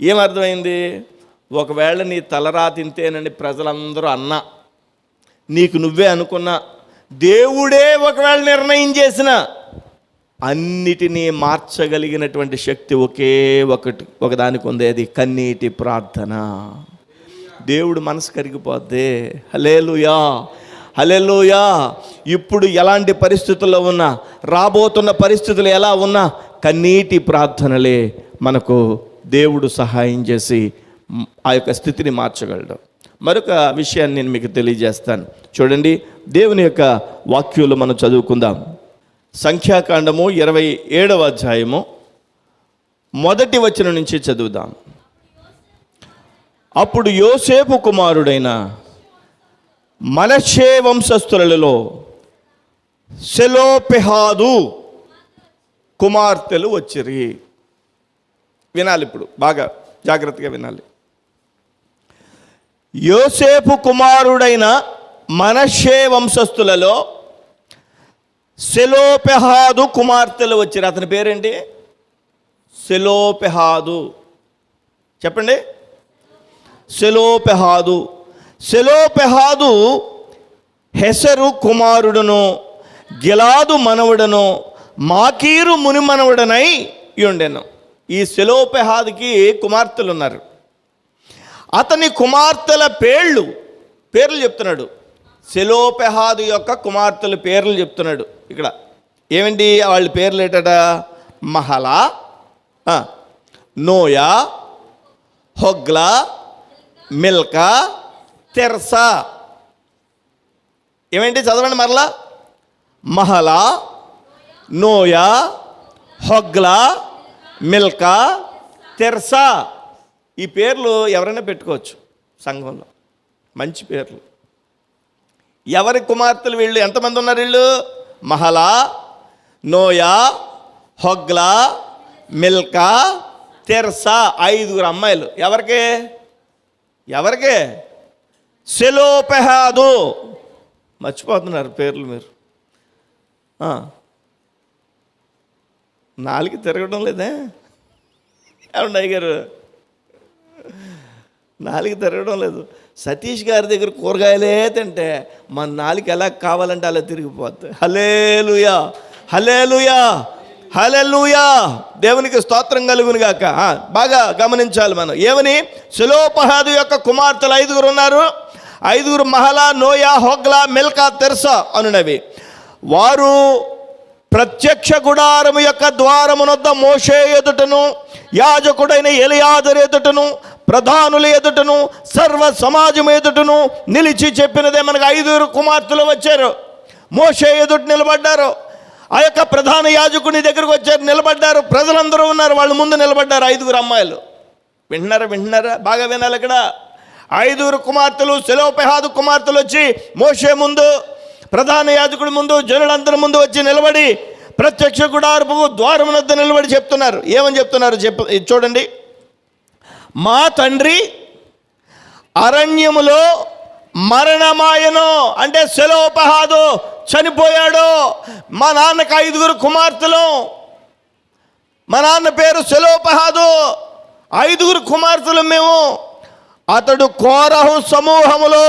ఏమర్థమైంది? ఒకవేళ నీ తలరా తింతేనని ప్రజలందరూ అన్నా. నీకు నువ్వే అనుకున్నా. దేవుడే ఒకవేళ నిర్ణయం చేసిన. అన్నిటినీ మార్చగలిగినటువంటి శక్తి ఒకే ఒకటి ఒకదానికి ఉంది అది కన్నీటి ప్రార్థన. దేవుడు మనసు కరిగిపోద్ది. హలేలుయా హలేలుయా ఇప్పుడు ఎలాంటి పరిస్థితుల్లో ఉన్నా రాబోతున్న పరిస్థితులు ఎలా ఉన్నా కన్నీటి ప్రార్థనలే మనకు దేవుడు సహాయం చేసి ఆ యొక్క స్థితిని మార్చగలడు. మరొక విషయాన్ని నేను మీకు తెలియజేస్తాను. చూడండి దేవుని యొక్క వాక్యులు మనం చదువుకుందాం. సంఖ్యాకాండము ఇరవై ఏడవ అధ్యాయము మొదటి వచనం నుంచి చదువుదాం. అప్పుడు యోసేపు కుమారుడైన మనషే వంశస్థులలో సెలోపెహాదు కుమార్తెలు వచ్చిరి. వినాలి ఇప్పుడు. బాగా జాగ్రత్తగా వినాలి. యోసేపు కుమారుడైన మనషే వంశస్థులలో సెలోపెహాదు కుమార్తెలు వచ్చారు అతని పేరేంటి? సెలోపెహాదు. చెప్పండి. సెలోపెహాదు. సెలోపెహాదు హెసరు కుమారుడును గిలాదు మనవుడను మాకీరు మునిమనవుడనై ఉండెను ఈ సెలోపెహాదుకి కుమార్తెలు ఉన్నారు అతని కుమార్తెల పేర్లు పేర్లు చెప్తున్నాడు. సెలోపెహాదు యొక్క కుమార్తెల పేర్లు చెప్తున్నాడు ఇక్కడ. ఏమండి? వాళ్ళ పేర్లు ఏంటట? Mahlah Noah Hoglah Milcah Tirzah. ఏమేంటి చదవండి మరలా? Mahlah Noah Hoglah Milcah Tirzah. ఈ పేర్లు ఎవరైనా పెట్టుకోవచ్చు సంఘంలో. మంచి పేర్లు. ఎవరి కుమార్తెలు వీళ్ళు? ఎంతమంది ఉన్నారు వీళ్ళు? Mahlah Noah Hoglah Milcah Tirzah. ఐదుగురు అమ్మాయిలు. ఎవరికి? ఎవరికి? సెలోపెహాదు. మర్చిపోతున్నారు పేర్లు మీరు. నాలుగు తిరగడం లేదే? ఏమండి అయ్యగారు నాలుగు తిరగడం లేదు. సతీష్ గారి దగ్గర కూరగాయలే తింటే మన నాలుగు ఎలా కావాలంటే అలా తిరిగిపోద్ది హలేలుయా హలేలుయా హలెలుయా దేవునికి స్తోత్రం కలుగును గాక. బాగా గమనించాలి మనం. ఏమని? సులోపహాదు యొక్క కుమార్తెలు ఐదుగురు ఉన్నారు. ఐదుగురు Mahlah Noah Hoglah Milcah Tirzah అనునవి. వారు ప్రత్యక్ష గుడారము యొక్క ద్వారమునొద్ద మోషే ఎదుటను యాజకుడైన ఎలియాదరు ఎదుటను ప్రధానుల ఎదుటను సర్వ సమాజం ఎదుటను నిలిచి చెప్పినదే మనకు ఐదుగురు కుమార్తెలు వచ్చారు. మోషే ఎదుట నిలబడ్డారు. ఆ యొక్క ప్రధాన యాజకుని దగ్గరకు వచ్చారు నిలబడ్డారు. ప్రజలందరూ ఉన్నారు వాళ్ళు ముందు నిలబడ్డారు ఐదుగురు అమ్మాయిలు. వింటున్నారా వింటున్నారా? బాగా వినాలి ఇక్కడ. ఐదుగురు కుమార్తెలు సెలవుపెహాదు కుమార్తెలు వచ్చి మోషే ముందు ప్రధాన యాజకుడి ముందు జనులందరి ముందు వచ్చి నిలబడి ప్రత్యక్ష గుడారపు ద్వారం వద్ద నిలబడి చెప్తున్నారు. ఏమని చెప్తున్నారు చెప్ప ఇది చూడండి. మా తండ్రి అరణ్యములో మరణమాయను అంటే సెలోపహాదు చనిపోయాడు. మా నాన్నకు ఐదుగురు కుమార్తెలు. మా నాన్న పేరు సెలోపహాదు ఐదుగురు కుమార్తెలు మేము. అతడు కోరహు సమూహములో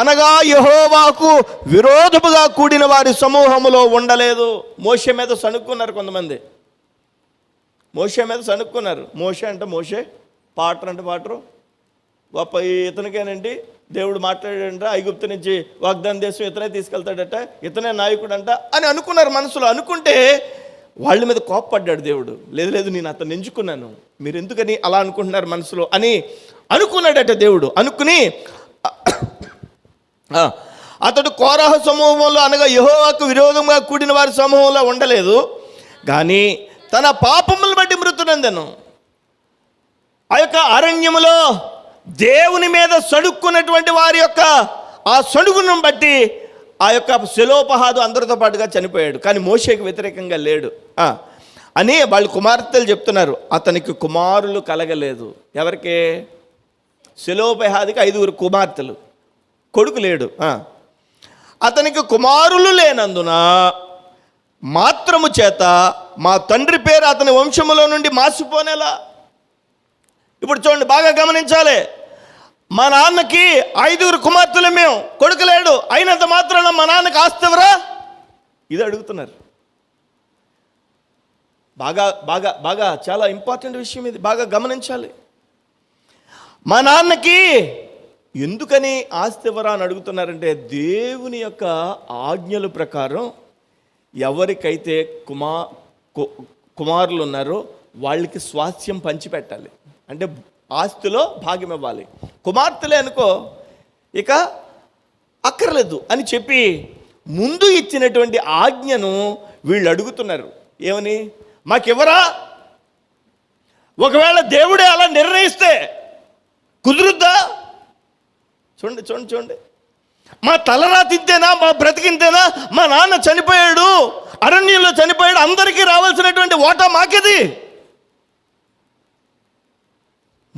అనగా యహోవాకు విరోధముగా కూడిన వారి సమూహములో ఉండలేదు. మోసే మీద సణుక్కున్నారు కొంతమంది. మోసే మీద సణుక్కున్నారు. మోసే అంటే మోషే పాటర్ అంటే పాటరు. గొప్ప ఇతనికేనండి దేవుడు మాట్లాడాడంట ఐగుప్తు నుంచి వాగ్దాన దేశం ఇతనే తీసుకెళ్తాడట ఇతనే నాయకుడు అంట అని అనుకున్నారు మనసులో. అనుకుంటే వాళ్ళ మీద కోప్పడ్డాడు దేవుడు. లేదు లేదు నేను అతను ఎంచుకున్నాను. మీరు ఎందుకని అలా అనుకుంటున్నారు మనసులో అని అనుకున్నాడట దేవుడు. అనుకుని అతడు కోరాహ సమూహంలో అనగా యహోవాకు విరోధంగా కూడిన వారి సమూహంలో ఉండలేదు. కానీ తన పాపములు బట్టి మృతునందను ఆ యొక్క అరణ్యములో దేవుని మీద సడుక్కున్నటువంటి వారి యొక్క ఆ సడుగును బట్టి ఆ యొక్క శిలోపహాదు అందరితో పాటుగా చనిపోయాడు. కానీ మోషేకి వ్యతిరేకంగా లేడు. అని వాళ్ళు కుమార్తెలు చెప్తున్నారు. అతనికి కుమారులు కలగలేదు. ఎవరికి? శిలోపహాదికి ఐదుగురు కుమార్తెలు. కొడుకు లేడు. అతనికి కుమారులు లేనందున మాత్రము చేత మా తండ్రి పేరు అతని వంశములో నుండి మాసిపోనేలా? ఇప్పుడు చూడండి బాగా గమనించాలి. మా నాన్నకి ఐదుగురు కుమార్తెలు మేము కొడుకులేడు అయినంత మాత్రాన మా నాన్నకి ఆస్తివరా ఇది అడుగుతున్నారు. బాగా బాగా బాగా చాలా ఇంపార్టెంట్ విషయం ఇది. బాగా గమనించాలి. మా నాన్నకి ఎందుకని ఆస్తి ఇవ్వరా అని అడుగుతున్నారంటే దేవుని యొక్క ఆజ్ఞల ప్రకారం ఎవరికైతే కుమా కుమారులు ఉన్నారో వాళ్ళకి స్వాస్థ్యం పంచిపెట్టాలి. అంటే ఆస్తిలో భాగ్యం ఇవ్వాలి కుమార్తెలే అనుకో ఇక అక్కర్లేదు అని చెప్పి ముందు ఇచ్చినటువంటి ఆజ్ఞను వీళ్ళు అడుగుతున్నారు. ఏమని? మాకెవరా? ఒకవేళ దేవుడే అలా నిర్ణయిస్తే కుదురుద్దా? చూడండి చూడండి చూడండి. మా తలరా తింతేనా మా బ్రతికింతేనా? మా నాన్న చనిపోయాడు అరణ్యంలో చనిపోయాడు అందరికీ రావాల్సినటువంటి ఓటా మాకేది?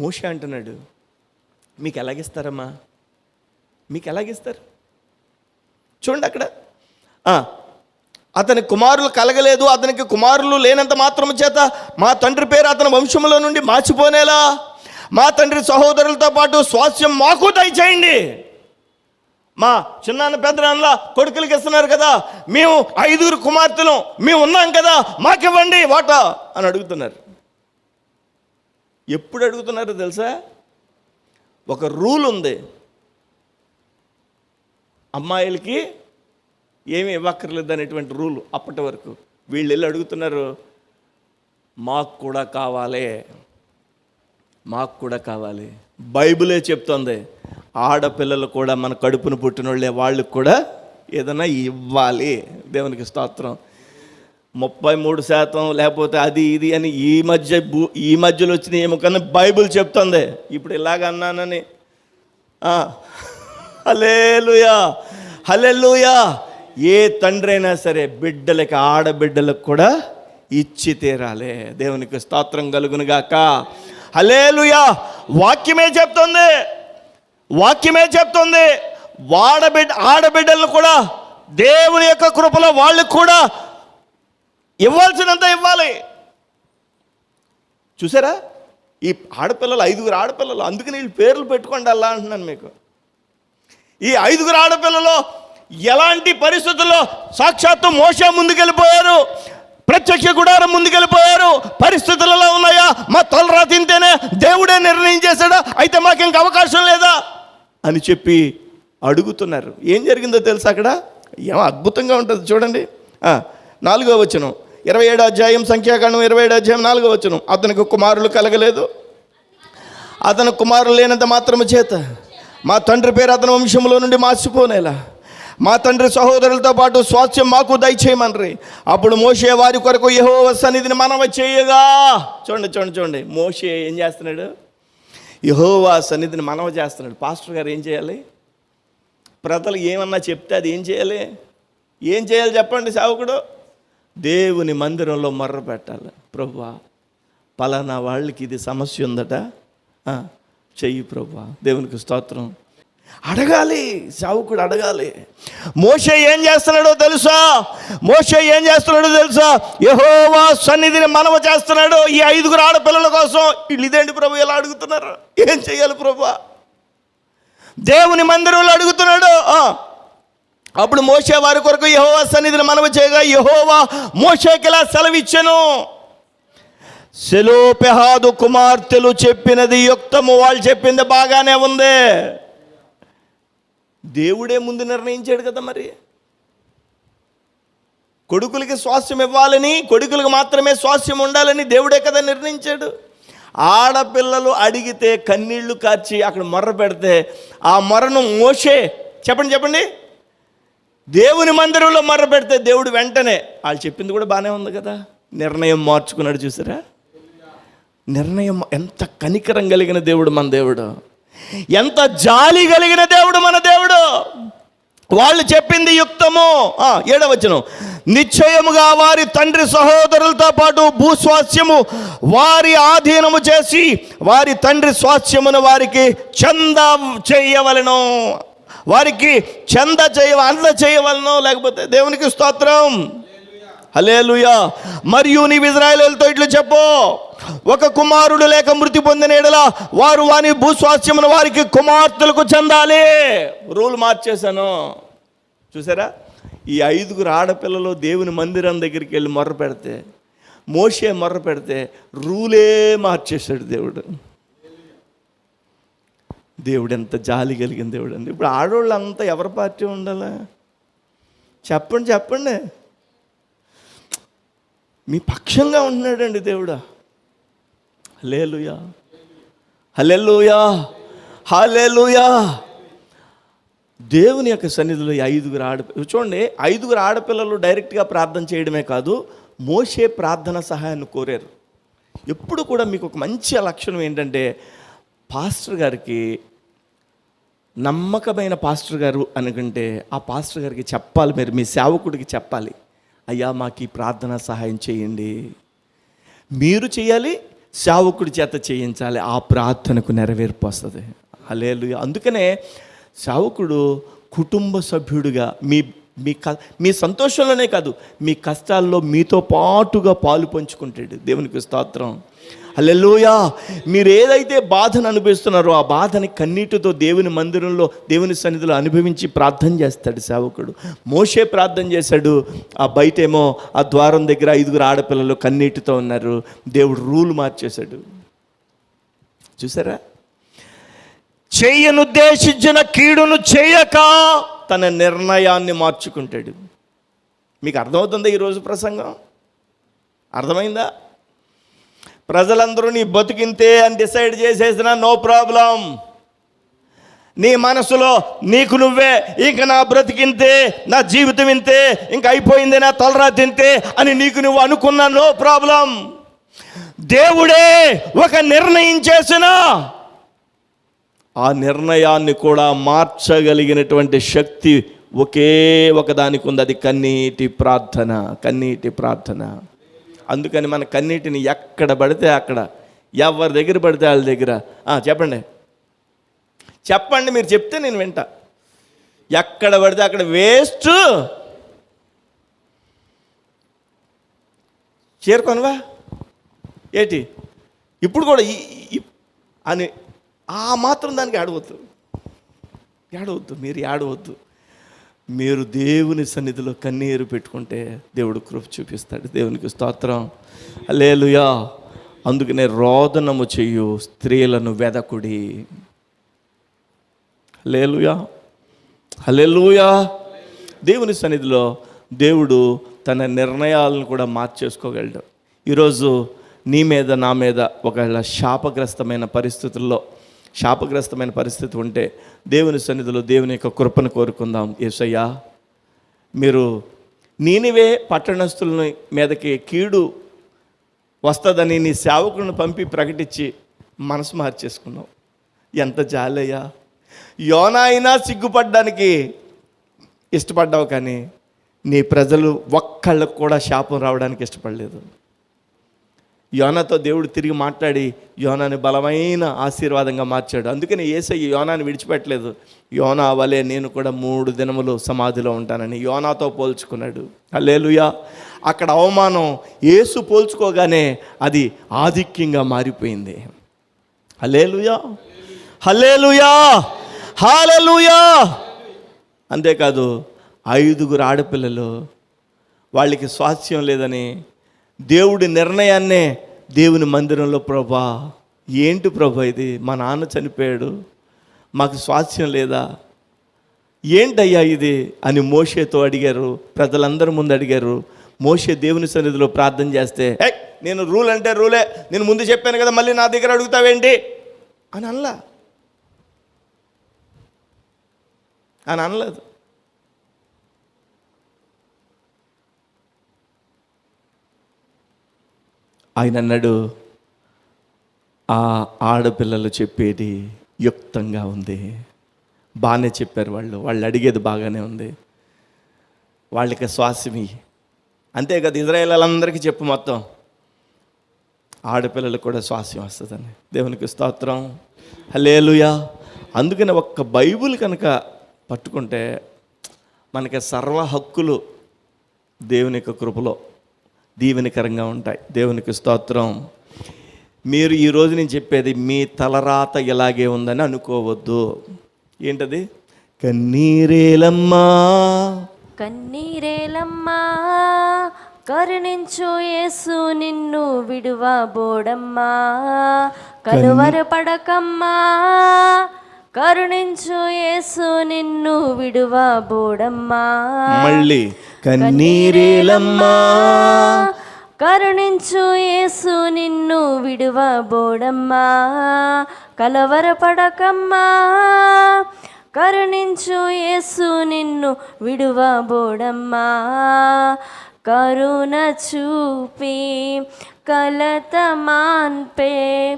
మోషే అంటున్నాడు మీకు ఎలాగిస్తారమ్మా? మీకు ఎలాగిస్తారు? చూడండి అక్కడ. అతని కుమారులు కలగలేదు అతనికి కుమారులు లేనంత మాత్రం చేత మా తండ్రి పేరు అతని వంశంలో నుండి మార్చిపోనేలా? మా తండ్రి సహోదరులతో పాటు స్వాస్థ్యం మాకు దయచేయండి. మా చిన్నాన్న పెద్దనాన్నల కొడుకులకి ఇస్తున్నారు కదా మేము ఐదుగురు కుమార్తెలు మేము ఉన్నాం కదా మాకివ్వండి వాటా? అని అడుగుతున్నారు. ఎప్పుడు అడుగుతున్నారో తెలుసా? ఒక రూల్ ఉంది. అమ్మాయిలకి ఏమి ఇవ్వక్కర్లేదు అనేటువంటి రూల్ అప్పటి వరకు. వీళ్ళు వెళ్ళి అడుగుతున్నారు మాకు కూడా కావాలి మాకు కూడా కావాలి. బైబిలే చెప్తోంది ఆడపిల్లలు కూడా మన కడుపును పుట్టినోళ్ళే వాళ్ళకి కూడా ఏదైనా ఇవ్వాలి. దేవునికి స్తోత్రం. ముప్పై మూడు శాతం లేకపోతే అది ఇది అని ఈ మధ్య భూ ఈ మధ్యలో వచ్చిన ఏమో కానీ బైబిల్ చెప్తుంది. ఇప్పుడు ఇలాగ అన్నానని. హలేలుయా హలెలుయా ఏ తండ్రి అయినా సరే బిడ్డలకి ఆడబిడ్డలకు కూడా ఇచ్చి తీరాలి. దేవునికి స్తోత్రం కలుగునుగాక హలేలుయా వాక్యమే చెప్తుంది. వాక్యమే చెప్తుంది. వాడబిడ్డ ఆడబిడ్డలను కూడా దేవుని యొక్క కృపలో వాళ్ళకు కూడా ఇవ్వాల్సినంత ఇవ్వాలి. చూసారా? ఈ ఆడపిల్లలు ఐదుగురు ఆడపిల్లలు అందుకని వీళ్ళు పేర్లు పెట్టుకోండి అలా అంటున్నాను మీకు. ఈ ఐదుగురు ఆడపిల్లలు ఎలాంటి పరిస్థితుల్లో సాక్షాత్తు మోసే ముందుకెళ్ళిపోయారు? ప్రత్యక్ష గుడారం ముందుకెళ్ళిపోయారు? పరిస్థితులలో ఉన్నాయా? మా తలరా తింటేనే దేవుడే నిర్ణయం చేశాడా? అయితే మాకు ఇంక అవకాశం లేదా? అని చెప్పి అడుగుతున్నారు. ఏం జరిగిందో తెలుసా అక్కడ? ఏమో అద్భుతంగా ఉంటుంది చూడండి. నాలుగో వచనం. ఇరవై ఏడు అధ్యాయం సంఖ్యాకాండం ఇరవై ఏడు అధ్యాయం నాలుగో వచ్చును అతనికి కుమారులు కలగలేదు. అతను కుమారులు లేనంత మాత్రము చేత మా తండ్రి పేరు అతని వంశంలో నుండి మార్చిపోనేలా. మా తండ్రి సహోదరులతో పాటు స్వాస్థ్యం మాకు దయచేయమనరి. అప్పుడు మోషే వారి కొరకు యహో సన్నిధిని మనవ చేయగా. చూడండి చూడండి చూడండి. మోషే ఏం చేస్తున్నాడు? యహోవా సన్నిధిని మనవ చేస్తున్నాడు. పాస్టర్ గారు ఏం చేయాలి? ప్రజలు ఏమన్నా చెప్తే అది ఏం చేయాలి? ఏం చేయాలి చెప్పండి సావుకుడు? దేవుని మందిరంలో మర్ర పెట్టాలి. ప్రభువా పలానా వాళ్ళకి ఇది సమస్య ఉందట. చెయ్యి ప్రభువా దేవునికి స్తోత్రం. అడగాలి సావుకుడు అడగాలి. మోషే ఏం చేస్తున్నాడో తెలుసా? మోషే ఏం చేస్తున్నాడో తెలుసా? యహోవా సన్నిధిని మనవ చేస్తున్నాడు. ఈ ఐదుగురు ఆడపిల్లల కోసం వీళ్ళు ఇదేంటి ప్రభు ఎలా అడుగుతున్నారు? ఏం చేయాలి ప్రభు? దేవుని మందిరంలో అడుగుతున్నాడు. ఆ. అప్పుడు మోసే వారి కొరకు యహోవా సన్నిధిని మనవి చేయగా యహోవా మోసేకిలా సెలవిచ్చెను. సెలోపెహాదు కుమార్తెలు చెప్పినది యుక్తము. వాళ్ళు చెప్పింది బాగానే ఉంది. దేవుడే ముందు నిర్ణయించాడు కదా మరి. కొడుకులకి స్వాస్థ్యం ఇవ్వాలని కొడుకులకు మాత్రమే స్వాస్థ్యం ఉండాలని దేవుడే కదా నిర్ణయించాడు. ఆడపిల్లలు అడిగితే కన్నీళ్ళు కార్చి అక్కడ మొర్ర పెడితే ఆ మొరను మోసే చెప్పండి చెప్పండి. దేవుని మందిరంలో మర్ర పెడితే దేవుడు వెంటనే వాళ్ళు చెప్పింది కూడా బాగానే ఉంది కదా. నిర్ణయం మార్చుకున్నాడు చూసారా? నిర్ణయం ఎంత కనికరం కలిగిన దేవుడు మన దేవుడు. ఎంత జాలి కలిగిన దేవుడు మన దేవుడు. వాళ్ళు చెప్పింది యుక్తము. ఏడవచ్చును ఏడవచనం. నిశ్చయముగా వారి తండ్రి సహోదరులతో పాటు భూస్వాస్యము వారి ఆధీనము చేసి వారి తండ్రి స్వాస్యమును వారికి చందా చేయవలను. వారికి చంద చేయ అంద చేయవలను లేకపోతే దేవునికి స్తోత్రం. హలేలుయా మరియు నీవు ఇజ్రాయేలుతో ఇట్లు చెప్పు. ఒక కుమారుడు లేక మృతి పొందిన ఎడల వారు వాని భూస్వాస్థ్యమును వారికి కుమార్తెలకు చెందాలి. రూల్ మార్చేశాను. చూసారా? ఈ ఐదుగురు ఆడపిల్లలు దేవుని మందిరం దగ్గరికి వెళ్ళి మొర్ర పెడితే మోషే మొర్ర పెడితే రూలే మార్చేశాడు దేవుడు. దేవుడు ఎంత జాలి కలిగిన దేవుడు అండి. ఇప్పుడు ఆడవాళ్ళంతా ఎవరి పార్టీ ఉండాలా? చెప్పండి చెప్పండి. మీ పక్షంగా ఉంటున్నాడండి దేవుడా. హలేలుయా హలెలుయా హలెలుయా దేవుని యొక్క సన్నిధిలో ఐదుగురు ఆడపిల్ల చూడండి ఐదుగురు ఆడపిల్లలు డైరెక్ట్గా ప్రార్థన చేయడమే కాదు మోసే ప్రార్థన సహాయాన్ని కోరారు. ఎప్పుడు కూడా మీకు ఒక మంచి లక్షణం ఏంటంటే పాస్టర్ గారికి నమ్మకమైన పాస్టర్ గారు అనుకుంటే ఆ పాస్టర్ గారికి చెప్పాలి మీరు మీ సేవకుడికి చెప్పాలి. అయ్యా మాకు ఈ ప్రార్థన సహాయం చేయండి. మీరు చేయాలి సేవకుడి చేత చేయించాలి. ఆ ప్రార్థనకు నెరవేర్పు వస్తుంది. అలేలు అందుకనే సేవకుడు కుటుంబ సభ్యుడిగా మీ మీ క మీ సంతోషంలోనే కాదు మీ కష్టాల్లో మీతో పాటుగా పాలు పంచుకుంటాడు దేవునికి స్తోత్రం. అల్లెలోయా మీరు ఏదైతే బాధను అనుభవిస్తున్నారో ఆ బాధని కన్నీటితో దేవుని మందిరంలో దేవుని సన్నిధిలో అనుభవించి ప్రార్థన చేస్తాడు సేవకుడు. మోషే ప్రార్థన చేశాడు. ఆ బయటేమో ఆ ద్వారం దగ్గర ఐదుగురు ఆడపిల్లలు కన్నీటితో ఉన్నారు. దేవుడు రూల్ మార్చేశాడు. చూసారా? చేయనుద్దేశించిన కీడును చేయక తన నిర్ణయాన్ని మార్చుకుంటాడు. మీకు అర్థమవుతుందా ఈరోజు ప్రసంగం? అర్థమైందా? ప్రజలందరూ నీ బతుకింతే అని డిసైడ్ చేసేసినా నో ప్రాబ్లం. నీ మనసులో నీకు నువ్వే ఇంక నా బ్రతికింతే నా జీవితం ఇంతే ఇంక అయిపోయింది నా తలరా తింతే అని నీకు నువ్వు అనుకున్నా నో ప్రాబ్లం. దేవుడే ఒక నిర్ణయం చేసిన ఆ నిర్ణయాన్ని కూడా మార్చగలిగినటువంటి శక్తి ఒకే ఒకదానికి ఉంది అది కన్నీటి ప్రార్థన కన్నీటి ప్రార్థన. అందుకని మన కన్నీటిని ఎక్కడ పడితే అక్కడ ఎవరి దగ్గర పడితే వాళ్ళ దగ్గర. చెప్పండి. చెప్పండి మీరు చెప్తే నేను వింటా. ఎక్కడ పడితే అక్కడ వేస్ట్ చేరుకోనివా ఏటి? ఇప్పుడు కూడా అని ఆ మాత్రం దానికి ఆడవద్దు ఏడవద్దు మీరు ఏడవద్దు మీరు దేవుని సన్నిధిలో కన్నీరు పెట్టుకుంటే దేవుడు కృప చూపిస్తాడు. దేవునికి స్తోత్రం. లేలుయా అందుకనే రోదనము చెయ్యు స్త్రీలను వెదకుడి. లేలుయా హలెలుయా దేవుని సన్నిధిలో దేవుడు తన నిర్ణయాలను కూడా మార్చేసుకోగలడు. ఈరోజు నీ మీద నా మీద ఒకవేళ శాపగ్రస్తమైన పరిస్థితుల్లో శాపగ్రస్తమైన పరిస్థితి ఉంటే దేవుని సన్నిధిలో దేవుని యొక్క కృపను కోరుకుందాం. ఏసయ్యా మీరు నేనివే పట్టణస్థుల మీదకి కీడు వస్తుందని నీ సేవకులను పంపి ప్రకటించి మనసు మార్చేసుకున్నావు. ఎంత జాలయ్యా. యోనా అయినా సిగ్గుపడ్డానికి ఇష్టపడ్డావు కానీ నీ ప్రజలు ఒక్కళ్ళకు కూడా శాపం రావడానికి ఇష్టపడలేదు. యోనాతో దేవుడు తిరిగి మాట్లాడి యోనాని బలమైన ఆశీర్వాదంగా మార్చాడు. అందుకని ఏసయ్య యోనాని విడిచిపెట్టలేదు. యోనా వలే నేను కూడా మూడు దినములు సమాధిలో ఉంటానని యోనాతో పోల్చుకున్నాడు. అల్లేలుయా అక్కడ అవమానం ఏసు పోల్చుకోగానే అది ఆధిక్యంగా మారిపోయింది. హలేలుయా హలేలుయా హాలలుయా అంతేకాదు ఐదుగురు ఆడపిల్లలు వాళ్ళకి స్వాస్థ్యం లేదని దేవుడి నిర్ణయాన్నే దేవుని మందిరంలో ప్రభా ఏంటి ప్రభా ఇది? మా నాన్న చనిపోయాడు మాకు స్వాస్థ్యం లేదా? ఏంటయ్యా ఇది? అని మోషేతో అడిగారు ప్రజలందరి ముందు అడిగారు. మోషే దేవుని సన్నిధిలో ప్రార్థన చేస్తే "ఏయ్, నేను రూల్ అంటే రూలే నేను ముందు చెప్పాను కదా మళ్ళీ నా దగ్గర అడుగుతావేంటి? అని అనలా. అని అనలేదు. ఆయన అన్నాడు ఆ ఆడపిల్లలు చెప్పేది యుక్తంగా ఉంది. బాగానే చెప్పారు వాళ్ళు. వాళ్ళు అడిగేది బాగానే ఉంది. వాళ్ళకి శ్వాసమి అంతే కదా ఇజ్రాయేలందరికీ చెప్పు మొత్తం. ఆడపిల్లలకు కూడా స్వాస్యం వస్తుందని. దేవునికి స్తోత్రం. హలేలుయా అందుకని ఒక్క బైబుల్ కనుక పట్టుకుంటే మనకి సర్వ హక్కులు దేవుని యొక్క కృపలో దీవెనకరంగా ఉంటాయి. దేవునికి స్తోత్రం. మీరు ఈ రోజు నేను చెప్పేది మీ తలరాత ఇలాగే ఉందని అనుకోవద్దు. ఏంటది? కన్నీరేలమ్మా. కన్నీరేలమ్మా కరుణించు యేసు నిన్ను విడువబోడమ్మా. కలువరు పడకమ్మా కరుణించు యేసు నిన్ను విడువబోడమ్మా. మళ్ళీ కన్నీరేలమ్మా. కరుణించు యేసు నిన్ను విడువబోడమ్మా. కలవరపడకమ్మా. కరుణించు యేసు నిన్ను విడువబోడమ్మా. కరుణ చూపి కలత మాన్పే.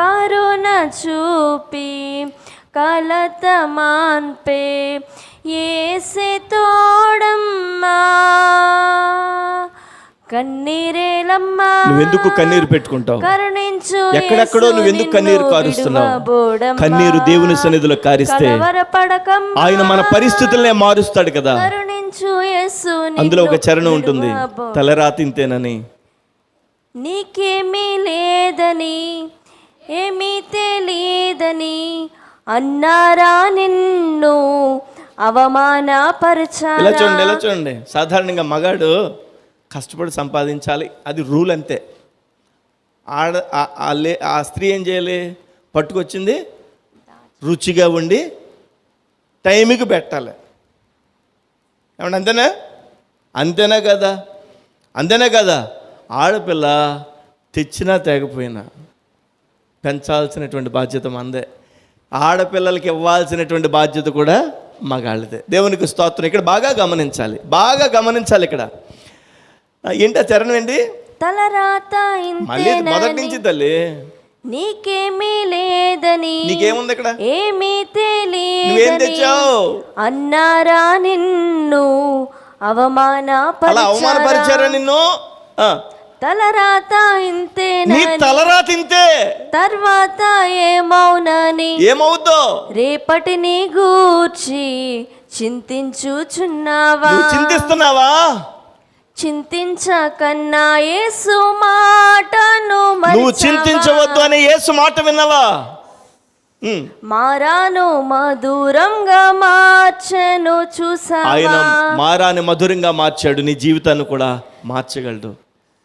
కరుణ చూపి కలత మాన్పే. ఏసే తోడమ్మా. కన్నీరేలమ్మా. నువ్వెందుకు కన్నీరు పెట్టుకుంటావు? కరుణించు ఎక్కడెక్కడో నువ్వెందుకు కన్నీరు కారుస్తున్నావు. కన్నీరు దేవుని సన్నిధిలో కారిస్తే. ఆయన మన పరిస్థితులనే మారుస్తాడు కదా. అందులో ఒక చరణం ఉంటుంది. తలరాతింతేనని. నీకేమీ లేదని ఏమీ తెలియదని అన్నారా నిన్ను ఇలా చూడండి ఇలా చూడండి. సాధారణంగా మగాడు కష్టపడి సంపాదించాలి. అది రూల్ అంతే. ఆడ ఆ- స్త్రీ ఏం చేయాలి? పట్టుకొచ్చింది రుచిగా ఉండి టైంకి పెట్టాలి. ఏమన్నా అంతేనా? అంతేనా కదా? అంతేనా కదా? ఆడపిల్ల తెచ్చినా తేకపోయినా పెంచాల్సినటువంటి బాధ్యత మందే. ఆడపిల్లలకి ఇవ్వాల్సినటువంటి బాధ్యత కూడా మగాళ్ళదే. దేవునికి స్తోత్రం. ఇక్కడ బాగా గమనించాలి. బాగా గమనించాలి ఇక్కడ. ఏంటి చరణం ఏంటి? తలరాత మళ్ళీ మొదటి నుంచి తల్లి. నీకేమీ లేదని నీకేముంది ఇక్కడ? ఏమీ తెచ్చావు? అన్నారా నిన్ను. అలా అవమానపరచారా అవమానపరిచారా నిన్ను తలరాత నీ ఇంతేనని తలరా తింతే తర్వాత ఏమౌనని? ఏమవుద్దో? రేపటిని గూర్చి చింతించుచున్నావా? చింతిస్తున్నావా? చింతించకన్నా యేసు మాటను నువ్వు? చింతించవద్దు అనే యేసు మాట విన్నావా. మారాను మధురంగా మార్చెను ఆయన చూసావా మారాన్ని మధురంగా మార్చాడు నీ జీవితాన్ని కూడా మార్చగలడు.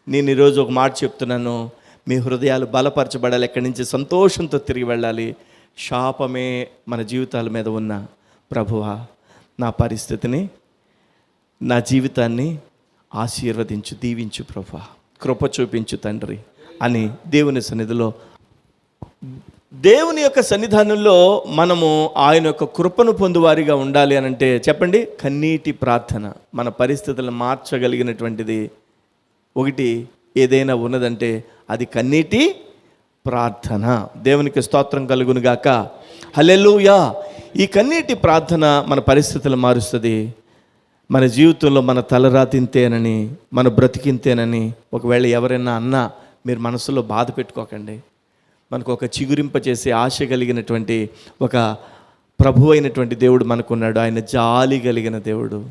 నేను ఈరోజు ఒక మాట చెప్తున్నాను. మీ హృదయాలు బలపరచబడాలి. ఎక్కడి నుంచి? సంతోషంతో తిరిగి వెళ్ళాలి. శాపమే మన జీవితాల మీద ఉన్న ప్రభువా నా పరిస్థితిని నా జీవితాన్ని ఆశీర్వదించు దీవించు ప్రభువా. కృప చూపించు తండ్రి అని దేవుని సన్నిధిలో దేవుని యొక్క సన్నిధానంలో మనము ఆయన యొక్క కృపను పొందువారిగా ఉండాలి అని అంటే చెప్పండి. కన్నీటి ప్రార్థన మన పరిస్థితులను మార్చగలిగినటువంటిది ఒకటి ఏదైనా ఉన్నదంటే అది కన్నీటి ప్రార్థన. దేవునికి స్తోత్రం కలుగునుగాక గాక. ఈ కన్నీటి ప్రార్థన మన పరిస్థితులు మారుస్తుంది. మన జీవితంలో మన తలరాతింతేనని మన బ్రతికింతేనని ఒకవేళ ఎవరైనా అన్నా మీరు మనసులో బాధ పెట్టుకోకండి. మనకు ఒక చిగురింప చేసే ఆశ కలిగినటువంటి ఒక ప్రభు అయినటువంటి దేవుడు మనకున్నాడు. ఆయన జాలి కలిగిన దేవుడు.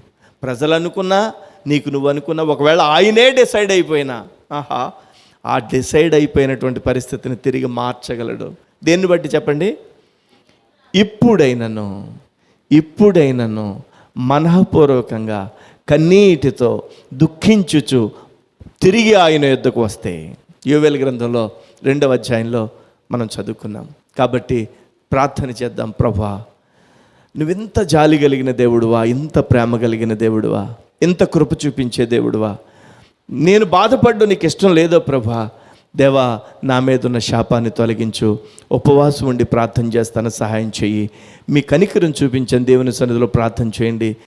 ప్రజలు అనుకున్నా నీకు నువ్వు అనుకున్నా ఒకవేళ ఆయనే డిసైడ్ అయిపోయినా ఆహా ఆ డిసైడ్ అయిపోయినటువంటి పరిస్థితిని తిరిగి మార్చగలడు. దేన్ని బట్టి చెప్పండి? ఇప్పుడైనను ఇప్పుడైనను మనఃపూర్వకంగా కన్నీటితో దుఃఖించుచు తిరిగి ఆయన యుద్ధకు వస్తే యువెల్ గ్రంథంలో రెండవ అధ్యాయంలో మనం చదువుకున్నాం. కాబట్టి ప్రార్థన చేద్దాం ప్రభా నువ్వెంత జాలి కలిగిన దేవుడువా ఇంత ప్రేమ కలిగిన దేవుడువా ఎంత కృప చూపించే దేవుడువా. నేను బాధపడ్డు నీకు ఇష్టం లేదో ప్రభా. దేవా నా మీద ఉన్న శాపాన్ని తొలగించు. ఉపవాసం ఉండి ప్రార్థన చేస్తాను సహాయం చెయ్యి. మీ కనికరం చూపించని దేవుని సన్నిధిలో ప్రార్థన చేయండి.